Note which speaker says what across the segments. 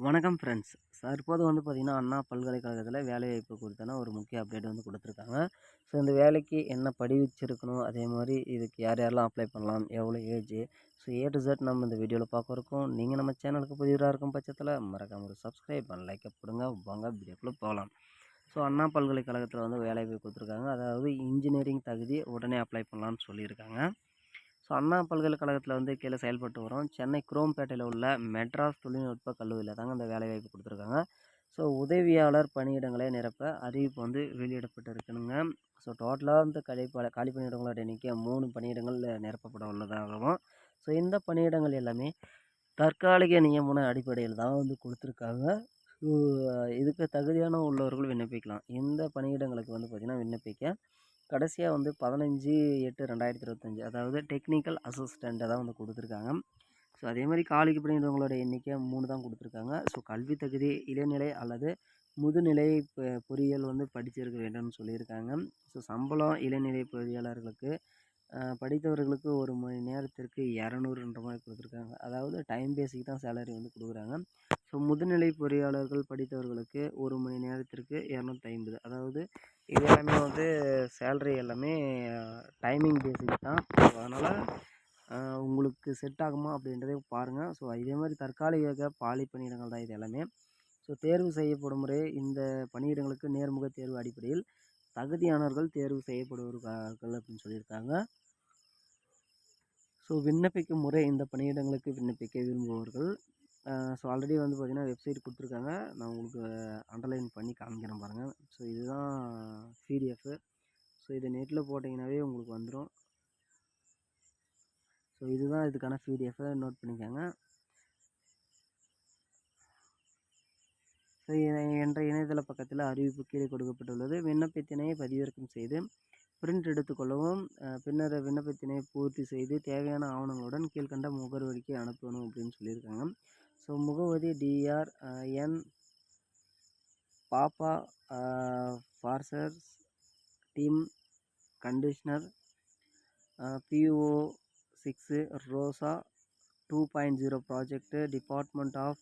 Speaker 1: வணக்கம் ஃப்ரெண்ட்ஸ் தற்போது வந்து பார்த்திங்கன்னா அண்ணா பல்கலைக்கழகத்தில் வேலைவாய்ப்பு குறித்தான ஒரு முக்கிய அப்டேட் வந்து கொடுத்துருக்காங்க. ஸோ இந்த வேலைக்கு என்ன படிச்சிருக்கணும் அதே மாதிரி இதுக்கு யார் யாரெல்லாம் அப்ளை பண்ணலாம்? எவ்வளோ age so A to Z நம்ம இந்த வீடியோவில் பார்க்க இருக்கோம். நீங்கள் நம்ம சேனலுக்கு புதியவராக இருக்கும் பட்சத்தில் மறக்காம ஒரு சப்ஸ்கிரைப் பண்ண லைக்கை போடுங்க வாங்க வீடியோக்குள்ளே போகலாம். ஸோ அண்ணா பல்கலைக்கழகத்தில் வந்து வேலைவாய்ப்பு கொடுத்துருக்காங்க. அதாவது இன்ஜினியரிங் தகுதி உடனே அப்ளை பண்ணலான்னு சொல்லியிருக்காங்க. ஸோ அண்ணா பல்கலைக்கழகத்தில் வந்து கீழே செயல்பட்டு வரோம் சென்னை குரோம்பேட்டையில் உள்ள மெட்ராஸ் தொழில்நுட்ப கல்லூரியில் தாங்க இந்த வேலைவாய்ப்பு கொடுத்துருக்காங்க. ஸோ உதவியாளர் பணியிடங்களை நிரப்ப அறிவிப்பு வந்து வெளியிடப்பட்டு இருக்கணுங்க ஸோ டோட்டலாக வந்து கழிப்ப காலி பணியிடங்களோட எண்ணிக்கை மூணு பணியிடங்கள் நிரப்பப்பட உள்ளதாகவும் ஸோ இந்த பணியிடங்கள் எல்லாமே தற்காலிக நியமன அடிப்படையில் தான் வந்து கொடுத்துருக்காங்க. ஸோ இதுக்கு தகுதியான உள்ளவர்கள் விண்ணப்பிக்கலாம். இந்த பணியிடங்களுக்கு வந்து பார்த்திங்கன்னா விண்ணப்பிக்க கடைசியாக வந்து பதினஞ்சு எட்டு ரெண்டாயிரத்தி இருபத்தஞ்சி அதாவது டெக்னிக்கல் அசிஸ்டண்ட்டை தான் வந்து கொடுத்துருக்காங்க. ஸோ அதே மாதிரி காலிக்கு படிக்கிறவங்களோட எண்ணிக்கை மூணு தான் கொடுத்துருக்காங்க. ஸோ கல்வி தகுதி இளநிலை அல்லது முதுநிலை இப்போ பொறியியல் வந்து படிச்சிருக்க வேண்டும்னு சொல்லியிருக்காங்க. ஸோ சம்பளம் இளநிலை பொறியாளர்களுக்கு படித்தவர்களுக்கு ஒரு மணி நேரத்திற்கு இரநூறுன்ற மாதிரி கொடுத்துருக்காங்க. அதாவது டைம் பேஸுக்கு தான் சேலரி வந்து கொடுக்குறாங்க. ஸோ முதுநிலை பொறியாளர்கள் படித்தவர்களுக்கு ஒரு மணி நேரத்திற்கு இரநூத்தி ஐம்பது அதாவது இது எல்லாமே வந்து சேல்ரி எல்லாமே டைமிங் பேசிக் தான். ஸோ அதனால் உங்களுக்கு செட் ஆகுமா அப்படின்றதே பாருங்கள் ஸோ இதே மாதிரி தற்காலிக பாலி பணியிடங்கள் தான் இது எல்லாமே. ஸோ தேர்வு செய்யப்படும் முறை இந்த பணியிடங்களுக்கு நேர்முக தேர்வு அடிப்படையில் தகுதியானவர்கள் தேர்வு செய்யப்படுவார்கள் அப்படின்னு சொல்லியிருக்காங்க. ஸோ விண்ணப்பிக்கும் முறை இந்த பணியிடங்களுக்கு விண்ணப்பிக்க விரும்புபவர்கள் ஸோ ஆல்ரெடி வந்து பார்த்திங்கன்னா வெப்சைட் கொடுத்துருக்காங்க. நான் உங்களுக்கு அண்டர்லைன் பண்ணி காமிக்கிறேன் பாருங்கள் ஸோ இதுதான் பிடிஎஃப்பு ஸோ இதை நெட்டில் போட்டிங்கனாவே உங்களுக்கு வந்துடும் ஸோ இதுதான் இதுக்கான பிடிஎஃப்பை நோட் பண்ணிக்கோங்க. ஸோ என்ற இணையதள பக்கத்தில் அறிவிப்பு கீழே கொடுக்கப்பட்டுள்ளது. விண்ணப்பத்தினை பதிவிறக்கம் செய்து பிரிண்ட் எடுத்துக்கொள்ளவும் பின்னர் விண்ணப்பத்தினை பூர்த்தி செய்து தேவையான ஆவணங்களுடன் கீழ்கண்ட முகவரிக்கு அனுப்பணும் அப்படின்னு சொல்லியிருக்காங்க. ஸோ முகவரி டிஆர் என் பாப்பா ஃபார்சர்ஸ் டீம் கண்டிஷ்னர் பிஓ சிக்ஸு ரோசா two point zero project department of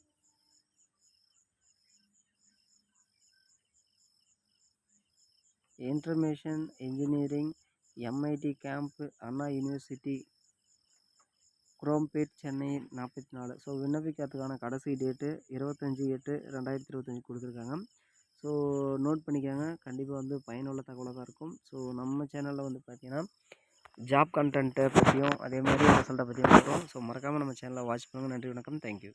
Speaker 1: information engineering MIT camp Anna university Chromepet Chennai நாற்பத்தி நாலு. ஸோ விண்ணப்பிக்கிறதுக்கான கடைசி டேட்டு இருபத்தஞ்சி எட்டு ரெண்டாயிரத்தி இருபத்தஞ்சி கொடுத்துருக்காங்க. ஸோ நோட் பண்ணிக்கோங்க. கண்டிப்பாக வந்து பயனுள்ள தகவலாக தான் இருக்கும். ஸோ நம்ம சேனலில் வந்து பார்த்தீங்கன்னா ஜாப் கண்டென்ட்டை பற்றியும் அதே மாதிரி ரிசல்ட்டை பற்றியும் வரும் ஸோ மறக்காமல் நம்ம சேனலை வாட்ச் பண்ணுங்கள் நன்றி வணக்கம். தேங்க்யூ